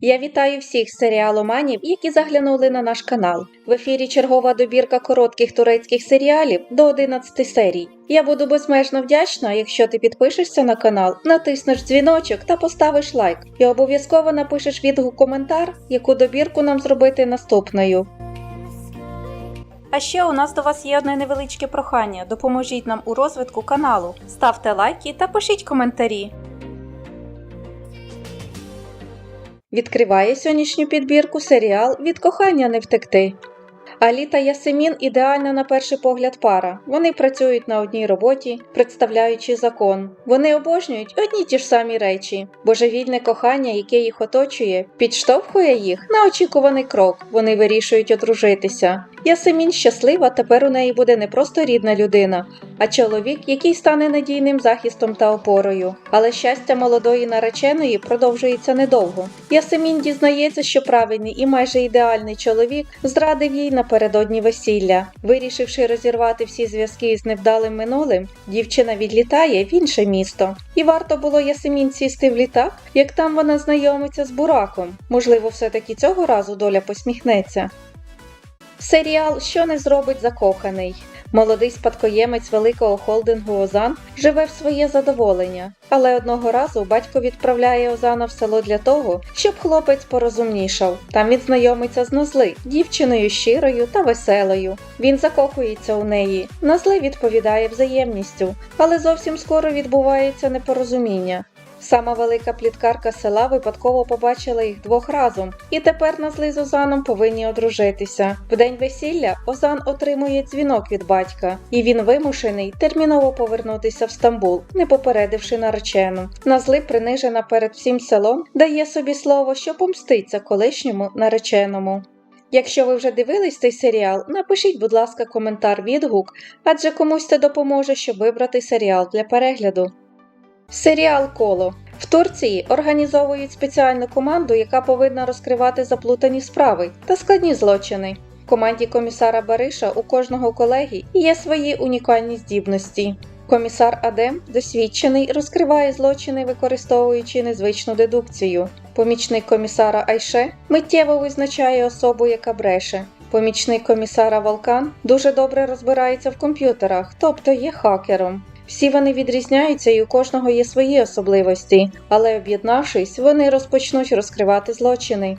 Я вітаю всіх серіаломанів, які заглянули на наш канал. В ефірі чергова добірка коротких турецьких серіалів до 11 серій. Я буду безмежно вдячна, якщо ти підпишешся на канал, натиснеш дзвіночок та поставиш лайк. І обов'язково напишеш відгук коментар, яку добірку нам зробити наступною. А ще у нас до вас є одне невеличке прохання. Допоможіть нам у розвитку каналу. Ставте лайки та пишіть коментарі. Відкриває сьогоднішню підбірку серіал Від кохання не втекти. Алі та Ясемін ідеальна на перший погляд пара. Вони працюють на одній роботі, представляючи закон. Вони обожнюють одні ті ж самі речі. Божевільне кохання, яке їх оточує, підштовхує їх на очікуваний крок. Вони вирішують одружитися. Ясемін щаслива, тепер у неї буде не просто рідна людина, а чоловік, який стане надійним захистом та опорою. Але щастя молодої нареченої продовжується недовго. Ясемін дізнається, що правильний і майже ідеальний чоловік зрадив їй напередодні весілля. Вирішивши розірвати всі зв'язки із невдалим минулим, дівчина відлітає в інше місто. І варто було Ясемін сісти в літак, як там вона знайомиться з Бураком. Можливо, все-таки цього разу доля посміхнеться. Серіал Що не зробить закоханий. Молодий спадкоємець великого холдингу Озан живе в своє задоволення, але одного разу батько відправляє Озана в село для того, щоб хлопець порозумнішав. Там він знайомиться з Назли, дівчиною щирою та веселою. Він закохується у неї. Назли відповідає взаємністю, але зовсім скоро відбувається непорозуміння. Сама велика пліткарка села випадково побачила їх двох разом, і тепер Назли з Озаном повинні одружитися. В день весілля Озан отримує дзвінок від батька, і він вимушений терміново повернутися в Стамбул, не попередивши наречену. Назли, принижена перед всім селом, дає собі слово, що помститься колишньому нареченому. Якщо ви вже дивились цей серіал, напишіть, будь ласка, коментар відгук, адже комусь це допоможе, щоб вибрати серіал для перегляду. Серіал Коло в Турції організовують спеціальну команду, яка повинна розкривати заплутані справи та складні злочини. В команді комісара Бариша у кожного колеги є свої унікальні здібності. Комісар Адем досвідчений розкриває злочини, використовуючи незвичну дедукцію. Помічник комісара Айше миттєво визначає особу, яка бреше. Помічник комісара Волкан дуже добре розбирається в комп'ютерах, тобто є хакером. Всі вони відрізняються і у кожного є свої особливості, але об'єднавшись, вони розпочнуть розкривати злочини.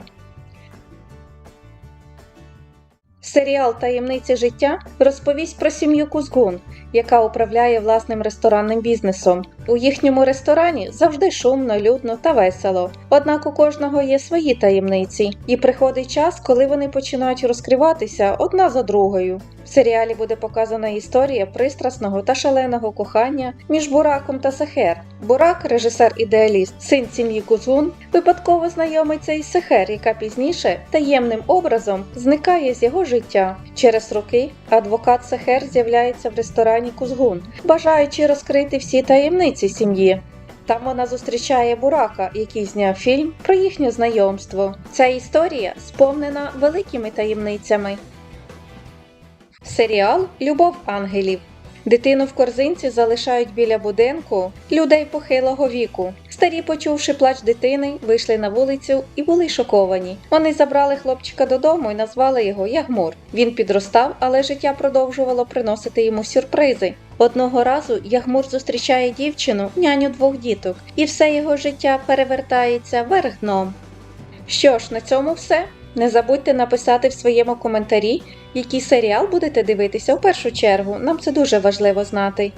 Серіал Таємниці життя розповість про сім'ю Кузгун, яка управляє власним ресторанним бізнесом. У їхньому ресторані завжди шумно, людно та весело. Однак у кожного є свої таємниці, і приходить час, коли вони починають розкриватися одна за другою. В серіалі буде показана історія пристрасного та шаленого кохання між Бураком та Сехер. Бурак, режисер-ідеаліст, син сім'ї Кузгун, випадково знайомиться із Сехер, яка пізніше таємним образом зникає з його життя. Через роки адвокат Сехер з'являється в ресторані Кузгун, бажаючи розкрити всі таємниці сім'ї. Там вона зустрічає Бурака, який зняв фільм про їхнє знайомство. Ця історія сповнена великими таємницями. Серіал Любов ангелів. Дитину в корзинці залишають біля будинку людей похилого віку. Старі, почувши плач дитини, вийшли на вулицю і були шоковані. Вони забрали хлопчика додому і назвали його Ягмур. Він підростав, але життя продовжувало приносити йому сюрпризи. Одного разу Ягмур зустрічає дівчину, няню двох діток, і все його життя перевертається вверх дном. Що ж, на цьому все. Не забудьте написати в своєму коментарі, який серіал будете дивитися у першу чергу. Нам це дуже важливо знати.